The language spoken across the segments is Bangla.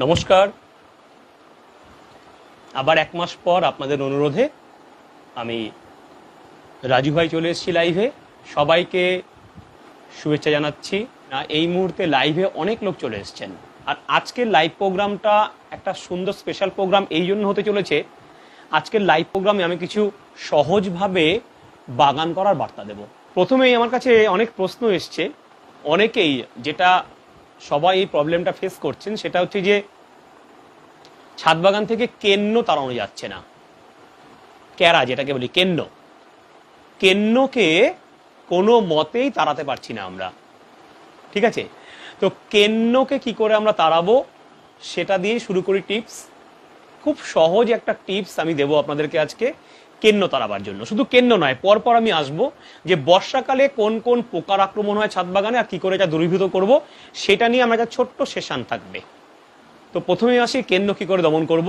নমস্কার। আবার এক মাস পর আপনাদের অনুরোধে আমি রাজু ভাই চলে এসেছি লাইভে। সবাইকে শুভেচ্ছা জানাচ্ছি। না, এই মুহূর্তে লাইভে অনেক লোক চলে এসছেন। আর আজকের লাইভ প্রোগ্রামটা একটা সুন্দর স্পেশাল প্রোগ্রাম এই জন্য হতে চলেছে। আজকের লাইভ প্রোগ্রামে আমি কিছু সহজভাবে বাগান করার বার্তা দেব। প্রথমেই আমার কাছে অনেক প্রশ্ন এসছে। অনেকেই যেটা সবাই এই প্রবলেমটা ফেস করছেন, সেটা হচ্ছে যে ছাদ বাগান থেকে কেন্ন তাড়ানো যাচ্ছে না। ক্যারা যেটাকে বলি, কেন্ন। কেন্নকে কোনো মতেই তাড়াতে পারছি না আমরা। ঠিক আছে? তো কেন্নকে কি করে আমরা তাড়াবো, সেটা দিয়ে শুরু করি টিপস। খুব সহজ একটা টিপস আমি দেবো আপনাদেরকে আজকে। কেন্ন তাড়াবার জন্য। শুধু কেন্ন নয়, পরপর আমি আসব যে বর্ষাকালে কোন কোন পোকার আক্রমণ হয় ছাদ বাগানে আর কি করে এটা দূরীভূত করব, সেটা নিয়ে আমার একটা ছোট্ট সেশন থাকবে। তো প্রথমে আসি কেন্ন কি করে দমন করব।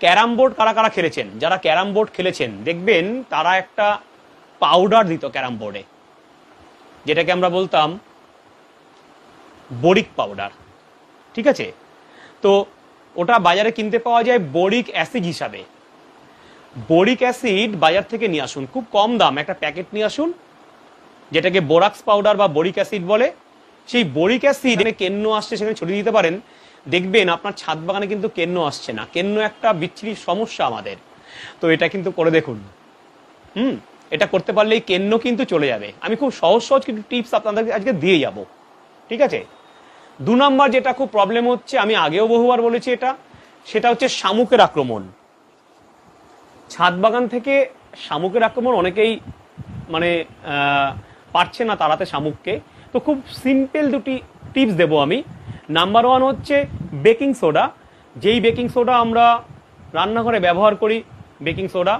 ক্যারাম বোর্ড কারা কারা খেলেছেন? যারা ক্যারাম বোর্ড খেলেছেন, দেখবেন তারা একটা পাউডার দিত ক্যারাম বোর্ডে, যেটাকে আমরা বলতাম বরিক পাউডার। ঠিক আছে? তো ওটা বাজারে কিনতে পাওয়া যায় বরিক অ্যাসিড হিসাবে। বরিক অ্যাসিড বাজার থেকে নিয়ে আসুন। খুব কম দাম, একটা প্যাকেট নিয়ে আসুন, যেটাকে বোরাক্স পাউডার বা বরিক অ্যাসিড বলে। সেই বরিক অ্যাসিড কেন্ন আসছে, সেখানে ছড়িয়ে দিতে পারেন। দেখবেন আপনার ছাদ বাগানে কিন্তু কেন্ন আসছে না। কেন্ন একটা বিচ্ছিরি সমস্যা আমাদের। তো এটা কিন্তু করে দেখুন। হুম, এটা করতে পারলেই কেন্ন কিন্তু চলে যাবে। আমি খুব সহজ সহজ কিছু টিপস আপনাদের আজকে দিয়ে যাব। ঠিক আছে? দু নম্বর যেটা খুব প্রবলেম হচ্ছে, আমি আগেও বহুবার বলেছি এটা, সেটা হচ্ছে শামুকের আক্রমণ। ছাদ বাগান থেকে শামুকের আক্রমণ অনেকেই মানে পারছে না তাড়াতে শামুককে। তো খুব সিম্পল দুটি টিপস দেবো আমি। নাম্বার ওয়ান হচ্ছে বেকিং সোডা যেই বেকিং সোডা আমরা রান্নাঘরে ব্যবহার করি বেকিং সোডা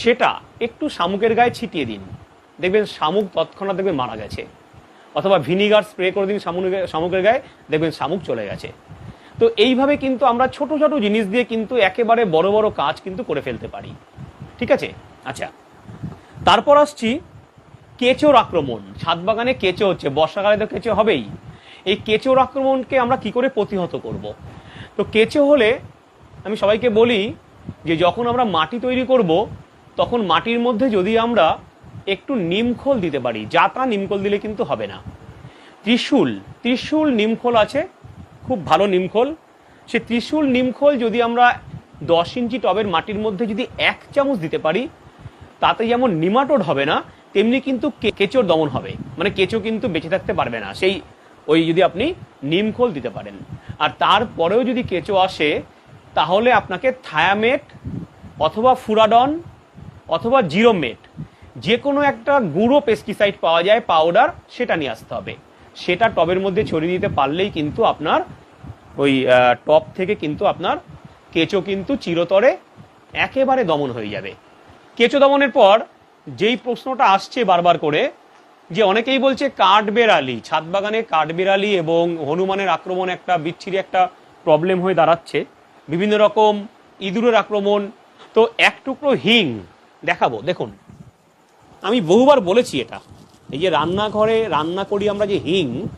সেটা একটু শামুকের গায়ে ছিটিয়ে দিন। দেখবেন শামুক তৎক্ষণাৎ দেখবেন মারা গেছে। অথবা ভিনিগার স্প্রে করে দিন শামুকের শামুকের গায়ে, দেখবেন শামুক চলে গেছে। তো এইভাবে কিন্তু আমরা ছোট ছোট জিনিস দিয়ে কিন্তু একেবারে বড় বড় কাজ কিন্তু করে ফেলতে পারি। ঠিক আছে? আচ্ছা। তারপর আসছি কেঁচোর আক্রমণ। ছাদ বাগানে কেঁচো হচ্ছে, বর্ষাকালে তো কেঁচো হবেই। এই কেঁচোর আক্রমণকে আমরা কি করে প্রতিহত করব? তো কেঁচো হলে আমি সবাইকে বলি যে যখন আমরা মাটি তৈরি করব, তখন মাটির মধ্যে যদি আমরা একটু নিমখোল দিতে পারি যাতা নিমখোল দিলে কিন্তু হবে না। ত্রিশূল ত্রিশূল নিমখোল আছে খুব ভালো নিমখোল। সে ত্রিশূল নিমখোল যদি আমরা দশ ইঞ্চি টবের মাটির মধ্যে যদি এক চামচ দিতে পারি, তাতে যেমন নিমাটোড হবে না, তেমনি কিন্তু কেঁচোর দমন হবে। মানে কেঁচো কিন্তু বেঁচে থাকতে পারবে না। সেই ওই যদি আপনি নিমখোল দিতে পারেন। আর তারপরেও যদি কেঁচো আসে, তাহলে আপনাকে থায়ামেট অথবা ফুরাডন অথবা জিরোমেট যে কোনো একটা গুঁড়ো পেস্টিসাইড পাওয়া যায়, পাউডার, সেটা নিয়ে আসতে হবে। সেটা টবের মধ্যে ছড়িয়ে দিতে পারলেই কিন্তু আপনার ওই টব থেকে কিন্তু আপনার কেঁচো কিন্তু চিরতরে একেবারে দমন হয়ে যাবে। কেঁচো দমনের পর যেই প্রশ্নটা আসছে বারবার করে, যে অনেকেই বলছে কাঠবেড়ালি ছাদ বাগানে কাঠবেড়ালি এবং হনুমানের আক্রমণ একটা বিচ্ছিরি একটা প্রবলেম হয়ে দাঁড়াচ্ছে। বিভিন্ন রকম ইঁদুরের আক্রমণ। তো এক টুকরো হিং দেখাবো। দেখুন, আমি বহুবার বলেছি এটা। এই যে রান্নাঘরে রান্না করি আমরা যে হিং,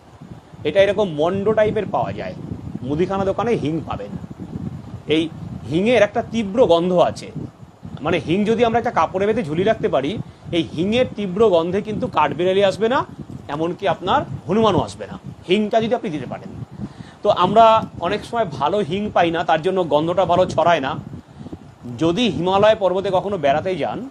এটা এরকম মন্ড টাইপের পাওয়া যায়। মুদিখানা দোকানে হিং পাবেন। এই হিঙের একটা তীব্র গন্ধ আছে। মানে হিং যদি আমরা একটা কাপড়ে বেঁধে ঝুলিয়ে রাখতে পারি, এই হিঙের তীব্র গন্ধে কিন্তু কাঠবেড়ালি আসবে না, এমনকি আপনার হনুমানও আসবে না। হিংটা যদি আপনি দিতে পারেন। তো আমরা অনেক সময় ভালো হিং পাই না, তার জন্য গন্ধটা ভালো ছড়ায় না। যদি হিমালয় পর্বতে কখনো বেড়াতে যান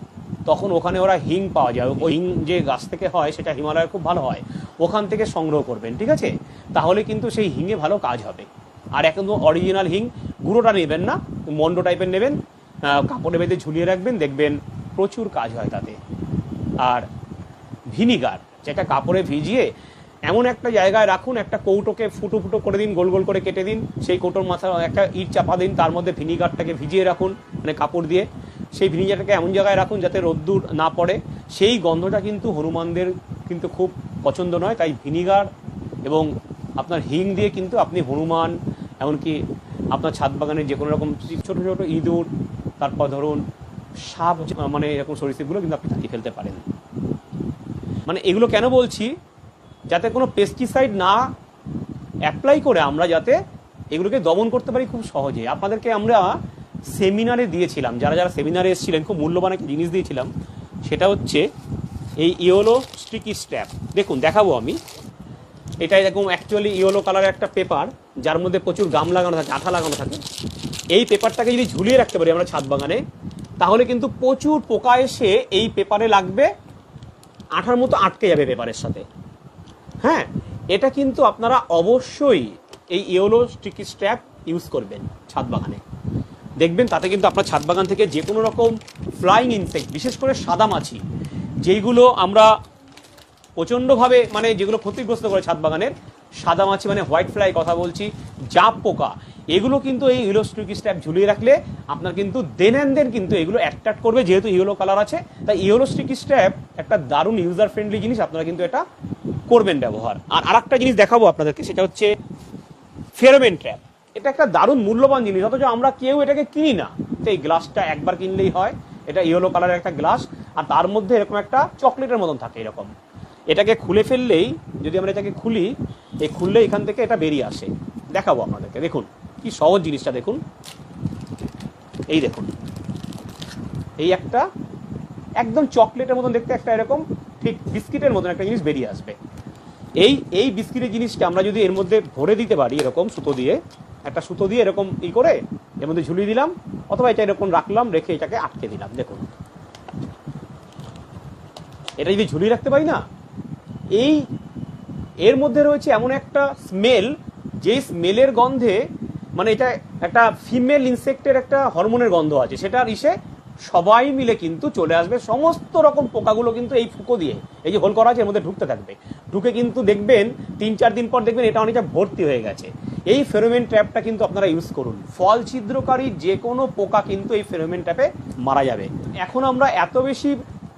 তখন ওখানে ওরা হিং পাওয়া যায়। ওই হিং যে গাছ থেকে হয়, সেটা হিমালয়ে খুব ভালো হয়। ওখান থেকে সংগ্রহ করবেন, ঠিক আছে? তাহলে কিন্তু সেই হিঙে ভালো কাজ হবে। আর একদম অরিজিনাল হিং, গুঁড়োটা নেবেন না, মন্ড টাইপের নেবেন কাপড়ে বেঁধে ঝুলিয়ে রাখবেন, দেখবেন প্রচুর কাজ হয় তাতে। আর ভিনিগার, যেটা কাপড়ে ভিজিয়ে এমন একটা জায়গায় রাখুন, একটা কৌটোকে ফুটো ফুটো করে দিন, গোল গোল করে কেটে দিন, সেই কৌটোর মাথা একটা ইট চাপা দিন, তার মধ্যে ভিনিগারটাকে ভিজিয়ে রাখুন মানে কাপড় দিয়ে। সেই ভিনিগারটাকে এমন জায়গায় রাখুন যাতে রোদ্দুর না পড়ে। সেই গন্ধটা কিন্তু হনুমানদের কিন্তু খুব পছন্দ নয়। তাই ভিনিগার এবং আপনার হিং দিয়ে কিন্তু আপনি হনুমান, এমনকি আপনার ছাদ বাগানে যে কোনো রকম ছোটো ছোটো ইঁদুর, তারপর ধরুন সাপ মানে এরকম সরীসৃপগুলো কিন্তু আপনি তাকিয়ে ফেলতে পারেন। মানে এগুলো কেন বলছি? যাতে কোনো পেস্টিসাইড না অ্যাপ্লাই করে আমরা যাতে এগুলোকে দমন করতে পারি খুব সহজে। আপনাদেরকে আমরা সেমিনারে দিয়েছিলাম, যারা যারা সেমিনারে এসেছিলেন, খুব মূল্যবান একটা জিনিস দিয়েছিলাম, সেটা হচ্ছে এই ইয়োলো স্টিকি স্ট্যাপ দেখুন, দেখাবো আমি। এটা এরকম অ্যাকচুয়ালি ইয়েলো কালারের একটা পেপার যার মধ্যে প্রচুর গাম লাগানো থাকে, আঠা লাগানো থাকে। এই পেপারটাকে যদি ঝুলিয়ে রাখতে পারি আমরা ছাদ বাগানে, তাহলে কিন্তু প্রচুর পোকা এসে এই পেপারে লাগবে, আঠার মতো আটকে যাবে পেপারের সাথে। হ্যাঁ এটা কিন্তু আপনারা অবশ্যই এই ইয়েলো স্টিকি স্ট্র্যাপ ইউজ করবেন ছাদ বাগানে। দেখবেন তাতে কিন্তু আপনার ছাদ বাগান থেকে যে কোনো রকম ফ্লাইং ইনসেক্ট বিশেষ করে সাদা মাছি, যেইগুলো আমরা প্রচণ্ডভাবে মানে যেগুলো ক্ষতিগ্রস্ত করে ছাদ বাগানের, সাদা মাছি মানে হোয়াইট ফ্লাই কথা বলছি, জাপ পোকা, এগুলো কিন্তু এই ইয়েলো স্টিকি স্ট্যাপ ঝুলিয়ে রাখলে আপনার কিন্তু দেন অ্যান্ড দেন কিন্তু এগুলো অ্যাট্রাক্ট করবে, যেহেতু ইয়েলো কালার আছে, তাই ইয়েলো স্টিকি স্ট্যাপ একটা দারুণ ইউজার ফ্রেন্ডলি জিনিস আপনারা কিন্তু এটা করবেন ব্যবহার। আর আরেকটা জিনিস দেখাবো আপনাদেরকে, সেটা হচ্ছে ফেরোমেন ট্র্যাপ এটা একটা দারুণ মূল্যবান জিনিস, অথচ আমরা কেউ এটাকে কিনি না। তো এই গ্লাসটা একবার কিনলেই হয়, এটা ইয়েলো কালারের একটা গ্লাস আর তার মধ্যে এরকম একটা চকলেটের মতন থাকে এরকম। এটাকে খুলে ফেললেই, যদি আমরা এটাকে খুলি, এই খুললে এখান থেকে এটা বেরিয়ে আসে। দেখাবো আপনাদেরকে, দেখুন, কি সহজ জিনিসটা, দেখুন। এই দেখুন, এই একটা একদম চকলেটের মতন দেখতে একটা এরকম, ঠিক বিস্কিটের মতন একটা জিনিস বেরিয়ে আসবে। এই এই বিস্কিটের জিনিসটা আমরা যদি এর মধ্যে ভরে দিতে পারি এরকম সুতো দিয়ে একটা সুতো দিয়ে এরকম ই করে, এর মধ্যে ঝুলিয়ে দিলাম, অথবা এটা এরকম রাখলাম, রেখে এটাকে আটকে দিলাম, দেখুন। এটা যদি ঝুলিয়ে রাখতে পারি না, এই, এর মধ্যে রয়েছে এমন একটা স্মেল যে স্মেলের গন্ধে মানে এটা একটা ফিমেল ইনসেক্টের একটা হরমোনের গন্ধ আছে, সেটার ইসে সবাই মিলে কিন্তু চলে আসবে, সমস্ত রকম পোকাগুলো কিন্তু এই ফুকো দিয়ে, এই যে হোল করা আছে, এর মধ্যে ঢুকতে থাকবে। ঢুকে কিন্তু দেখবেন, তিন চার দিন পর দেখবেন এটা অনেকটা ভর্তি হয়ে গেছে। এই ফেরোমেন ট্র্যাপটা কিন্তু আপনারা ইউজ করুন। ফল ছিদ্রকারী যে কোনো পোকা কিন্তু এই ফেরোমেন ট্র্যাপে মারা যাবে। এখন আমরা এত বেশি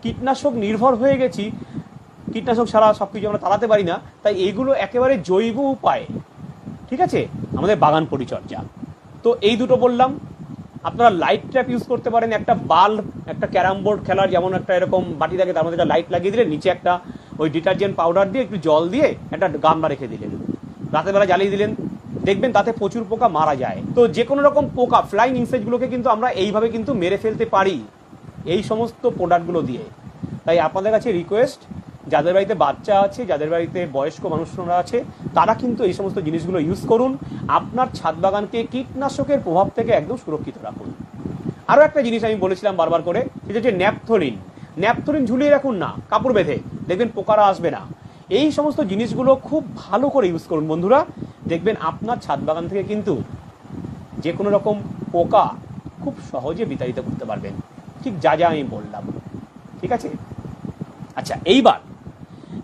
কীটনাশক নির্ভর হয়ে গেছি, কীটনাশক ছাড়া সব কিছু আমরা তাড়াতে পারি না, তাই এইগুলো একেবারে জৈব উপায়। ঠিক আছে? আমাদের বাগান পরিচর্যা। তো এই দুটো বললাম, আপনারা লাইট ট্র্যাপ ইউজ করতে পারেন, একটা বাল্ব একটা ক্যারাম বোর্ড খেলার যেমন একটা এরকম বাটি থাকে, তার মধ্যে একটা লাইট লাগিয়ে দিলেন নিচে একটা ওই ডিটারজেন্ট পাউডার দিয়ে একটু জল দিয়ে একটা গামলা রেখে দিলেন। রাতের বেলা জ্বালিয়ে দিলেন। দেখবেন তাতে প্রচুর পোকা মারা যায়। তো যে কোনো রকম পোকা ফ্লাইং ইনসেক্টগুলোকে কিন্তু আমরা এইভাবে কিন্তু মেরে ফেলতে পারি এই সমস্ত প্রোডাক্টগুলো দিয়ে। তাই আপনাদের কাছে রিকোয়েস্ট যাদের বাড়িতে বাচ্চা আছে, যাদের বাড়িতে বয়স্ক মানুষরা আছে, তারা কিন্তু এই সমস্ত জিনিসগুলো ইউজ করুন। আপনার ছাদ বাগানকে কীটনাশকের প্রভাব থেকে একদম সুরক্ষিত রাখুন। আরও একটা জিনিস আমি বলেছিলাম বারবার করে, সেটা হচ্ছে ন্যাপথলিন। ন্যাপথলিন ঝুলিয়ে রাখুন না, কাপড় বেঁধে। দেখবেন পোকারা আসবে না। এই সমস্ত জিনিসগুলো খুব ভালো করে ইউজ করুন বন্ধুরা। দেখবেন আপনার ছাদ বাগান থেকে কিন্তু যে কোনো রকম পোকা খুব সহজে বিতাড়িত করতে পারবেন। ঠিক যা যা আমি বললাম। ঠিক আছে? আচ্ছা এইবার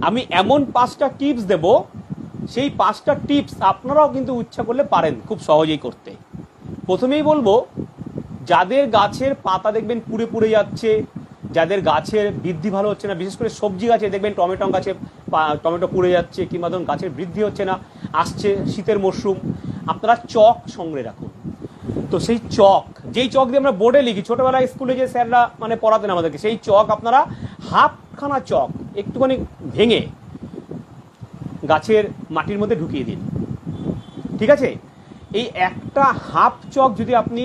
আমি এমন পাঁচটা টিপস দেব। সেই পাঁচটা টিপস আপনারাও কিন্তু ইচ্ছা করলে পারেন খুব সহজেই করতে। প্রথমেই বলব, যাদের গাছের পাতা দেখবেন পুড়ে পুড়ে যাচ্ছে যাদের গাছের বৃদ্ধি ভালো হচ্ছে না, বিশেষ করে সবজি গাছে, দেখবেন টমেটো গাছে টমেটো পুড়ে যাচ্ছে কিংবা ধরুন গাছের বৃদ্ধি হচ্ছে না, আসছে শীতের মরশুম, আপনারা চক সংগ্রহে রাখুন। তো সেই চক, যেই চক দিয়ে আমরা বোর্ডে লিখি, ছোটবেলায় স্কুলে যে স্যাররা মানে পড়াতেন আমাদেরকে, সেই চক আপনারা হাফখানা চক একটুখানি ভেঙে গাছের মাটির মধ্যে ঢুকিয়ে দিন। ঠিক আছে? এই একটা হাফ চক যদি আপনি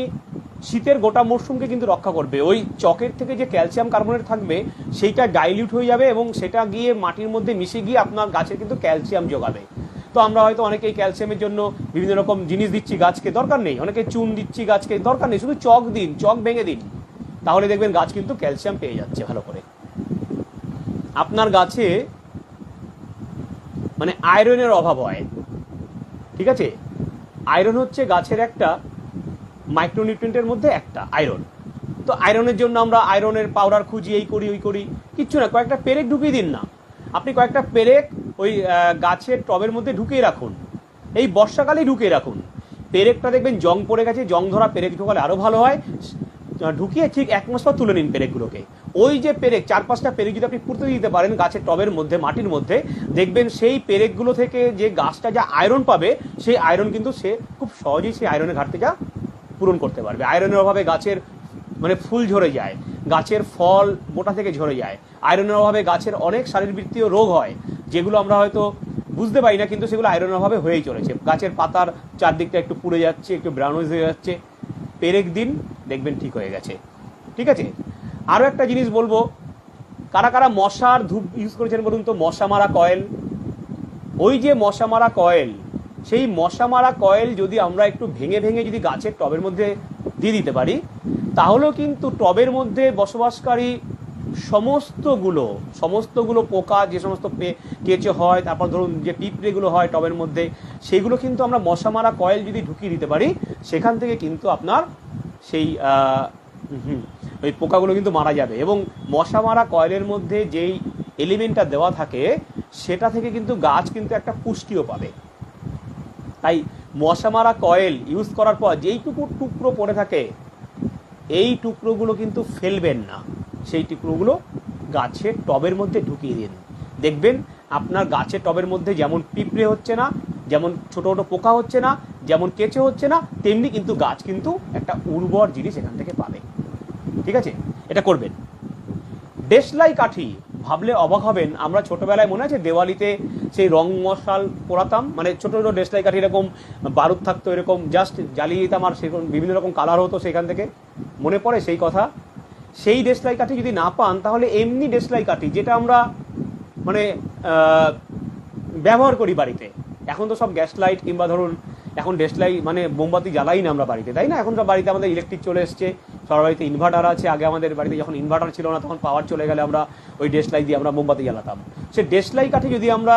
শীতের গোটা মরশুমকে কিন্তু রক্ষা করবে। ওই চকের থেকে যে ক্যালসিয়াম কার্বনেট থাকবে, সেইটা ডাইলিউট হয়ে যাবে এবং সেটা গিয়ে মাটির মধ্যে মিশে গিয়ে আপনার গাছের কিন্তু ক্যালসিয়াম যোগাবে। তো আমরা হয়তো অনেকেই ক্যালসিয়ামের জন্য বিভিন্ন রকম জিনিস দিচ্ছি গাছকে, দরকার নেই। অনেকে চুন দিচ্ছি গাছকে, দরকার নেই। শুধু চক দিন, চক ভেঙে দিন। তাহলে দেখবেন গাছ কিন্তু ক্যালসিয়াম পেয়ে যাচ্ছে ভালো করে। আপনার গাছে মানে আয়রনের অভাব হয়। ঠিক আছে? আয়রন হচ্ছে গাছের একটা মাইক্রোনিউট্রিয়েন্টের মধ্যে একটা, আয়রন। তো আয়রনের জন্য আমরা আয়রনের পাউডার খুঁজি, এই করি, ওই করি, কিচ্ছু না, কয়েকটা পেরেক ঢুকিয়ে দিন না। আপনি কয়েকটা পেরেক ওই গাছের টবের মধ্যে ঢুকিয়ে রাখুন। এই বর্ষাকালেই ঢুকিয়ে রাখুন। পেরেকটা দেখবেন জং পড়ে গেছে, জং ধরা পেরেক ঢোকালে আরও ভালো হয়। ঢুকিয়ে ঠিক এক মাস পর তুলে নিন পেরেকগুলোকে। ওই যে পেরেক, চার পাঁচটা পেরেক যদি আপনি পুঁতে দিতে পারেন গাছের টবের মধ্যে, মাটির মধ্যে, দেখবেন সেই পেরেকগুলো থেকে যে গাছটা যা আয়রন পাবে, সেই আয়রন কিন্তু সে খুব সহজেই সেই আয়রনের ঘাটতিটা পূরণ করতে পারবে। আয়রনের অভাবে গাছের মানে ফুল ঝরে যায়, গাছের ফল মোটা থেকে ঝরে যায়। আয়রনের অভাবে গাছের অনেক শারীরবৃত্তীয় রোগ হয়, যেগুলো আমরা হয়তো বুঝতে পারি না, কিন্তু সেগুলো আয়রনের অভাবে হয়েই চলেছে। গাছের পাতার চারদিকটা একটু পুড়ে যাচ্ছে, একটু ব্রাউনিশ হয়ে যাচ্ছে। পেরেক দিন দেখবেন ঠিক হয়ে গেছে। ঠিক আছে? আরও একটা জিনিস বলব। কারা কারা মশার ধূপ ইউজ করেছেন বলুন তো? মশা মারা কয়েল। ওই যে মশা মারা কয়েল সেই মশা মারা কয়েল যদি আমরা একটু ভেঙে ভেঙে যদি গাছের টবের মধ্যে দিয়ে দিতে পারি, তাহলেও কিন্তু টবের মধ্যে বসবাসকারী সমস্তগুলো সমস্তগুলো পোকা, যে সমস্ত কেঁচো হয়, তারপর ধরুন যে পিঁপড়েগুলো হয় টবের মধ্যে, সেগুলো কিন্তু আমরা মশা মারা কয়েল যদি ঢুকিয়ে দিতে পারি, সেখান থেকে কিন্তু আপনার সেই ওই পোকাগুলো কিন্তু মারা যাবে। এবং মশা মারা কয়েলের মধ্যে যেই এলিমেন্টটা দেওয়া থাকে, সেটা থেকে কিন্তু গাছ কিন্তু একটা পুষ্টিও পাবে। তাই মশা মারা কয়েল ইউজ করার পর যেইটুকু টুকরো পড়ে থাকে, এই টুকরোগুলো কিন্তু ফেলবেন না। সেই টুকরোগুলো গাছের টবের মধ্যে ঢুকিয়ে দিন। দেখবেন আপনার গাছের টবের মধ্যে যেমন পিঁপড়ে হচ্ছে না, যেমন ছোট ছোটো পোকা হচ্ছে না, যেমন কেঁচো হচ্ছে না, তেমনি কিন্তু গাছ কিন্তু একটা উর্বর জিনিস এখান থেকে পাবে। ঠিক আছে? এটা করবেন। দেশলাই কাঠি ভাবলে অবাক হবেন। আমরা ছোটবেলায় মনে আছে দেওয়ালিতে সেই রং মশাল পোড়াতাম। মানে ছোট ছোট দেশলাই কাঠি এরকম বারুদ থাকতো, এরকম জাস্ট জ্বালিয়ে দিতাম আর সেরকম বিভিন্ন রকম কালার হতো সেখান থেকে। মনে পড়ে সেই কথা। সেই দেশলাই কাঠি যদি না পান, তাহলে এমনি দেশলাই কাঠি যেটা আমরা মানে ব্যবহার করি বাড়িতে। এখন তো সব গ্যাস লাইট কিংবা ধরুন, এখন ডেসলাই মানে মোমবাতি জ্বালাই না আমরা বাড়িতে, তাই না? এখন তো বাড়িতে আমাদের ইলেকট্রিক চলে এসছে। সবার বাড়িতে ইনভার্টার আছে, আগে আমাদের বাড়িতে যখন ইনভার্টার ছিল না, তখন পাওয়ার চলে গেলে আমরা ওই ডেসলাই দিয়ে আমরা মোমবাতি জ্বালাতাম। সে ডেসলাই কাঠে যদি আমরা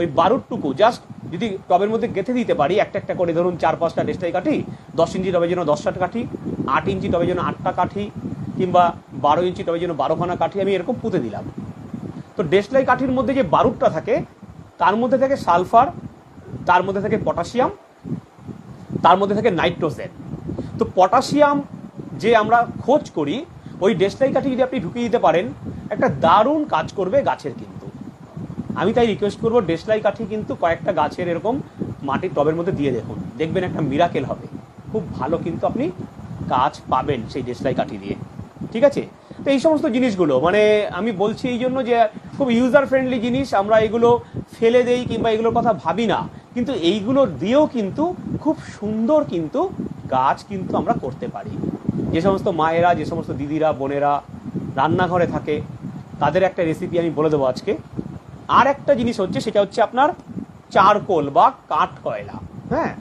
ওই বারুদটুকু জাস্ট যদি টবের মধ্যে গেঁথে দিতে পারি, একটা একটা করে ধরুন চার পাঁচটা ডেসলাই কাঠি, দশ ইঞ্চি টবের জন্য দশটা কাঠি, আট ইঞ্চি টবের জন্য আটটা কাঠি, কিংবা বারো ইঞ্চি টবের জন্য বারোখানা কাঠি আমি এরকম পুঁতে দিলাম। তো ডেসলাই কাঠির মধ্যে যে বারুদটা থাকে, তার মধ্যে থাকে সালফার, তার মধ্যে থাকে পটাশিয়াম, তার মধ্যে থাকে নাইট্রোজেন। তো পটাশিয়াম যে আমরা খোঁজ করি, ওই ডেসলাই কাঠি যদি আপনি ঢুকিয়ে দিতে পারেন, একটা দারুণ কাজ করবে গাছের কিন্তু। আমি তাই রিকোয়েস্ট করব ডেসলাই কাঠি কিন্তু কয়েকটা গাছের এরকম মাটির টবের মধ্যে দিয়ে দেখুন। দেখবেন একটা মিরাকেল হবে। খুব ভালো কিন্তু আপনি কাজ পাবেন সেই ডেসলাই কাঠি দিয়ে। ঠিক আছে? তো এই সমস্ত জিনিসগুলো মানে আমি বলছি এই জন্য যে খুব ইউজার ফ্রেন্ডলি জিনিস, আমরা এগুলো ফেলে দেই কিংবা এগুলোর কথা ভাবি না। কিন্তু এইগুলো দিয়েও কিন্তু খুব সুন্দর কিন্তু গাছ কিন্তু আমরা করতে পারি। যে সমস্ত মায়েরা, যে সমস্ত দিদিরা, বোনেরা রান্নাঘরে থাকে, তাদের একটা রেসিপি আমি বলে দেবো আজকে। আর একটা জিনিস হচ্ছে, সেটা হচ্ছে আপনার চারকোল বা কাঠ কয়লা হ্যাঁ?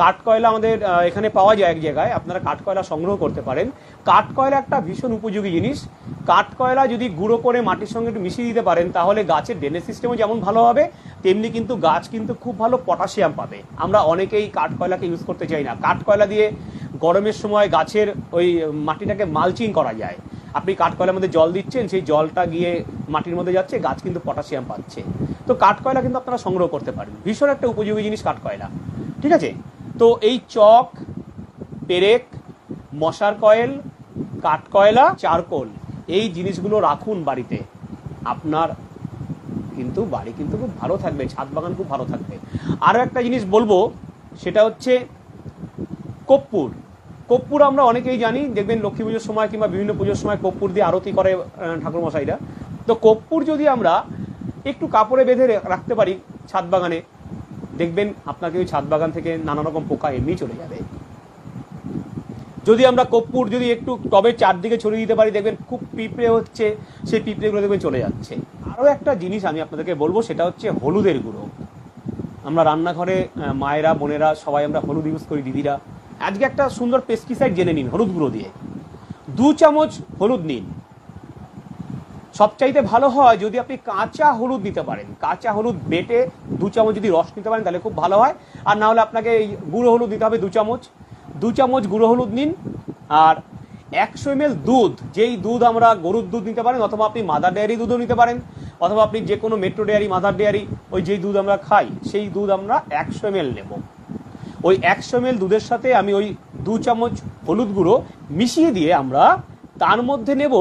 কাঠ কয়লা আমাদের এখানে পাওয়া যায় এক জায়গায়, আপনারা কাঠ কয়লা সংগ্রহ করতে পারেন। কাঠ কয়লা একটা ভীষণ উপযোগী জিনিস। কাঠ কয়লা যদি গুঁড়ো করে মাটির সঙ্গে একটু মিশিয়ে দিতে পারেন, তাহলে গাছের ড্রেনেজ সিস্টেমও যেমন ভালো হবে, তেমনি কিন্তু গাছ কিন্তু খুব ভালো পটাশিয়াম পাবে। আমরা অনেকেই কাঠ কয়লাকে ইউজ করতে চাই না। কাঠ কয়লা দিয়ে গরমের সময় গাছের ওই মাটিটাকে মালচিং করা যায়। আপনি কাঠকয়লার মধ্যে জল দিচ্ছেন, সেই জলটা গিয়ে মাটির মধ্যে যাচ্ছে, গাছ কিন্তু পটাশিয়াম পাচ্ছে। তো কাঠকয়লা কিন্তু আপনারা সংগ্রহ করতে পারেন। ভীষণ একটা উপযোগী জিনিস কাঠকয়লা। ঠিক আছে? তো এই চক, পেরেক, মশার কয়েল, কাঠকয়লা, চারকোল, এই জিনিসগুলো রাখুন বাড়িতে। আপনার কিন্তু বাড়ি কিন্তু খুব ভালো থাকবে, ছাদ বাগান খুব ভালো থাকবে। আরও একটা জিনিস বলব, সেটা হচ্ছে কর্পূর কর্পূর আমরা অনেকেই জানি, দেখবেন লক্ষ্মী পুজোর সময় কিংবা বিভিন্ন পুজোর সময় কর্পূর দিয়ে আরতি করে ঠাকুরমশাইরা। তো কর্পূর যদি আমরা একটু কাপড়ে বেঁধে রাখতে পারি ছাদ বাগানে দেখবেন আপনাকে ওই ছাদ বাগান থেকে নানা রকম পোকা এমনি চলে যাবে। যদি আমরা কর্পূর যদি একটু টবে চারদিকে ছড়িয়ে দিতে পারি, দেখবেন খুব পিঁপড়ে হচ্ছে, সেই পিঁপড়েগুলো দেখবেন চলে যাচ্ছে। আরও একটা জিনিস আমি আপনাদেরকে বলব, সেটা হচ্ছে হলুদের গুঁড়ো। আমরা রান্নাঘরে মায়েরা, বোনেরা সবাই আমরা হলুদ ইউজ করি, দিদিরা। আজকে একটা সুন্দর পেস্টিসাইড জেনে নিন, হলুদ গুঁড়ো দিয়ে। দু চামচ হলুদ নিন। সবচাইতে ভালো হয় যদি আপনি কাঁচা হলুদ দিতে পারেন। কাঁচা হলুদ বেটে দু চামচ যদি রস নিতে পারেন, তাহলে খুব ভালো হয়। আর না হলে আপনাকে এই গুঁড়ো হলুদ দিতে হবে দু চামচ। দু চামচ গুঁড়ো হলুদ নিন। আর একশো এম দুধ, যেই দুধ আমরা গরুর দুধ নিতে পারেন, অথবা আপনি মাদার ডেয়ারি দুধও নিতে পারেন, অথবা আপনি যে কোনো মেট্রো ডেয়ারি, মাদার ডেয়ারি, ওই যেই দুধ আমরা খাই, সেই দুধ আমরা একশো এম নেব। ওই একশো এম দুধের সাথে আমি ওই দু চামচ হলুদ গুঁড়ো মিশিয়ে দিয়ে আমরা তার মধ্যে নেব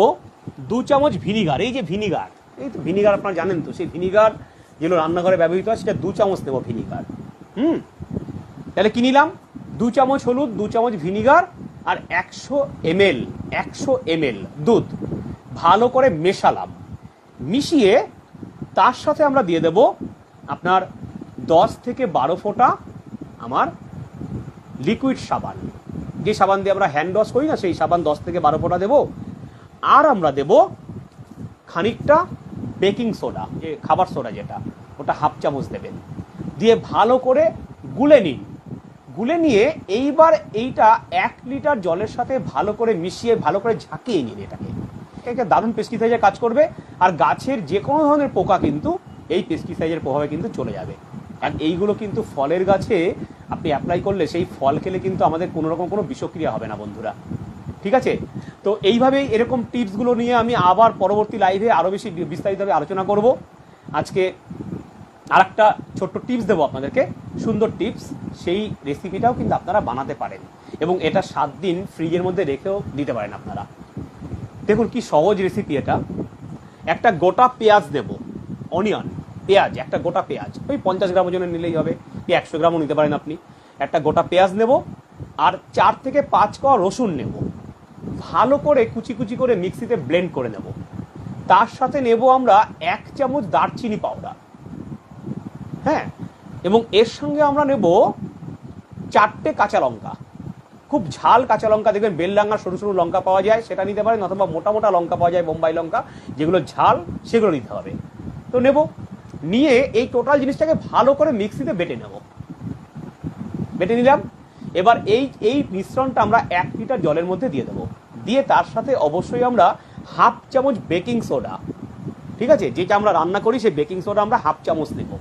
দু চামচ ভিনিগার, এই যে ভিনিগার, এই তো ভিনিগার আপনারা জানেন তো, সেই ভিনিগার যেগুলো রান্নাঘরে ব্যবহৃত হয়, সেটা দু চামচ নেব ভিনিগার। হুম? তাহলে কি নিলাম? দু চামচ হলুদ, দু চামচ ভিনিগার আর একশো এমএল একশো এমএল দুধ, ভালো করে মেশালাম। মিশিয়ে তার সাথে আমরা দিয়ে দেব আপনার দশ থেকে বারো ফোঁটা আমার লিকুইড সাবান। যে সাবান দিয়ে আমরা হ্যান্ড ওয়াশ করি না, সেই সাবান দশ থেকে বারো ফোঁটা দেবো। আর আমরা দেব খানিকটা বেকিং সোডা, যে খাবার সোডা যেটা, ওটা হাফ চামচ দেবেন। দিয়ে ভালো করে গুলে নিন। গুলে নিয়ে এইবার এইটা এক লিটার জলের সাথে ভালো করে মিশিয়ে, ভালো করে ঝাঁকিয়ে নিন এটাকে। এটা দারুণ পেস্টিসাইডের কাজ করবে, আর গাছের যে কোনো ধরনের পোকা কিন্তু এই পেস্টিসাইজের প্রভাবে কিন্তু চলে যাবে। আর এইগুলো কিন্তু ফলের গাছে আপনি অ্যাপ্লাই করলে সেই ফল খেলে কিন্তু আমাদের কোনো রকম কোনো বিষক্রিয়া হবে না, বন্ধুরা। ঠিক আছে? তো এইভাবেই এরকম টিপসগুলো নিয়ে আমি আবার পরবর্তী লাইভে আরও বেশি বিস্তারিতভাবে আলোচনা করব। আজকে আর একটা ছোট্ট টিপস দেবো আপনাদেরকে। সুন্দর টিপস সেই রেসিপিটাও কিন্তু আপনারা বানাতে পারেন এবং এটা সাত দিন ফ্রিজের মধ্যে রেখেও দিতে পারেন আপনারা। দেখুন কি সহজ রেসিপি এটা। একটা গোটা পেঁয়াজ দেব অনিয়ন পেঁয়াজ, একটা গোটা পেঁয়াজ। ওই পঞ্চাশ গ্রাম ওজনে নিলেই হবে, কি একশো গ্রামও নিতে পারেন আপনি। একটা গোটা পেঁয়াজ নেব, আর চার থেকে পাঁচ কোয়া রসুন নেব। ভালো করে কুচি কুচি করে মিক্সিতে ব্লেন্ড করে নেব। তার সাথে নেব আমরা এক চামচ দারচিনি পাউডার। হ্যাঁ এবং এর সঙ্গে আমরা নেব চারটে কাঁচা লঙ্কা। খুব ঝাল কাঁচা লঙ্কা, দেখবেন বেলডাঙ্গার সরু সরু লঙ্কা পাওয়া যায়, সেটা নিতে পারেন, অথবা মোটা মোটা লঙ্কা পাওয়া যায়, বোম্বাই লঙ্কা, যেগুলো ঝাল, সেগুলো নিতে হবে। তো নেব, নিয়ে এই টোটাল জিনিসটাকে ভালো করে মিক্সিতে বেটে নেব। বেটে নিলাম, এবার এই এই মিশ্রণটা আমরা এক লিটার জলের মধ্যে দিয়ে দেবো। দিয়ে তার সাথে অবশ্যই আমরা হাফ চামচ বেকিং সোডা। ঠিক আছে? যেটা আমরা রান্না করি, সেই বেকিং সোডা আমরা হাফ চামচ নেব।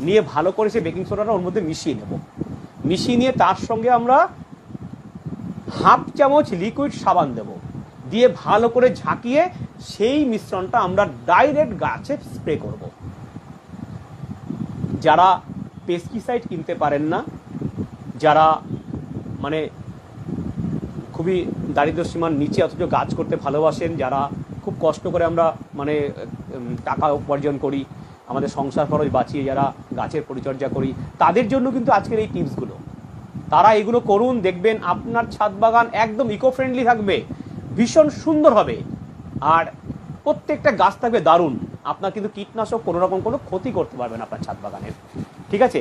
নিয়ে ভালো করে সেই বেকিং সোডাটা ওর মধ্যে মিশিয়ে নেব। মিশিয়ে নিয়ে তার সঙ্গে আমরা হাফ চামচ লিকুইড সাবান দেব। দিয়ে ভালো করে ঝাঁকিয়ে সেই মিশ্রণটা আমরা ডাইরেক্ট গাছে স্প্রে করব। যারা পেস্টিসাইড কিনতে পারেন না, যারা মানে খুবই দারিদ্র সীমার নিচে অথচ গাছ করতে ভালোবাসেন, যারা খুব কষ্ট করে আমরা মানে টাকা উপার্জন করি, আমাদের সংসার খরচ বাঁচিয়ে যারা গাছের পরিচর্যা করি, তাদের জন্য কিন্তু আজকের এই টিপসগুলো তারা এগুলো করুন, দেখবেন আপনার ছাদ বাগান একদম ইকো ফ্রেন্ডলি থাকবে, ভীষণ সুন্দর হবে, আর প্রত্যেকটা গাছ থাকবে দারুণ। আপনার কিন্তু কীটনাশক কোনো রকম কোনো ক্ষতি করতে পারবে না আপনার ছাদ বাগানের। ঠিক আছে?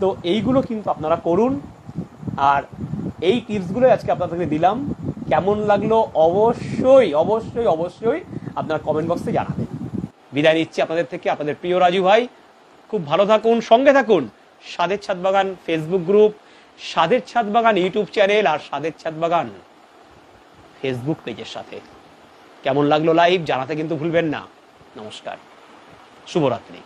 তো এইগুলো কিন্তু আপনারা করুন, আর এই টিপসগুলো আজকে আপনাদেরকে দিলাম। কেমন লাগল? অবশ্যই অবশ্যই অবশ্যই আপনার কমেন্ট বক্সে জানাবেন। বিদায় নিচ্ছি আপনাদের থেকে, আপনাদের প্রিয় রাজু ভাই। খুব ভালো থাকুন, সঙ্গে থাকুন। স্বাদের ছাদ বাগান ফেসবুক গ্রুপ স্বাদের ছাদ বাগান ইউটিউব চ্যানেল আর স্বাদের ছাদ বাগান ফেসবুক পেজের সাথে। কেমন লাগল লাইভ জানাতে কিন্তু ভুলবেন না। নমস্কার। শুভরাত্রি।